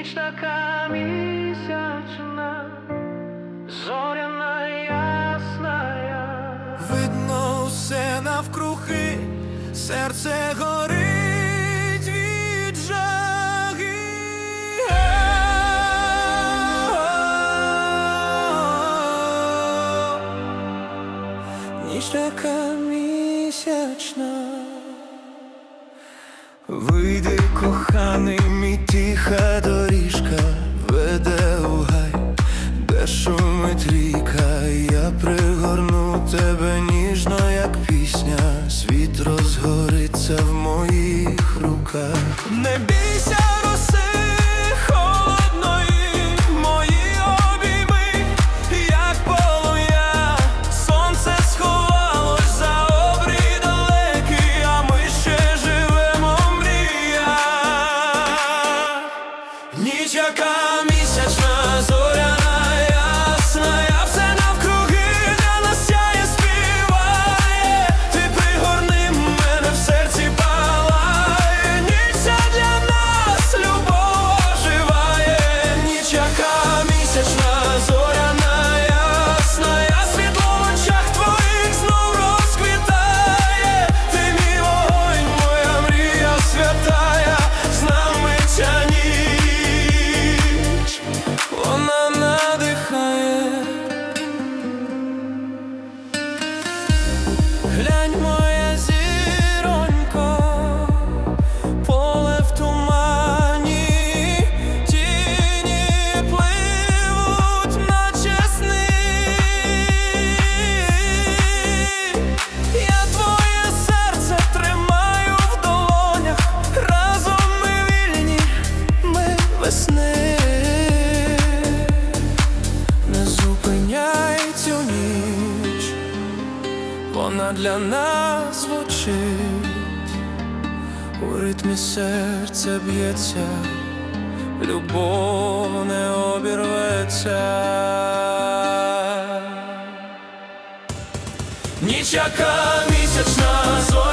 ніч така місячна, зоряна ясна, видно все навкрухи, серце горить. Ніч така місячна Вийди, коханий, мій тиха доріжка. deixa cair. весни, не зупиняй цю ніч, вона для нас звучить, у ритмі серця б'ється, любов не обірветься. Ніч яка місячна зона.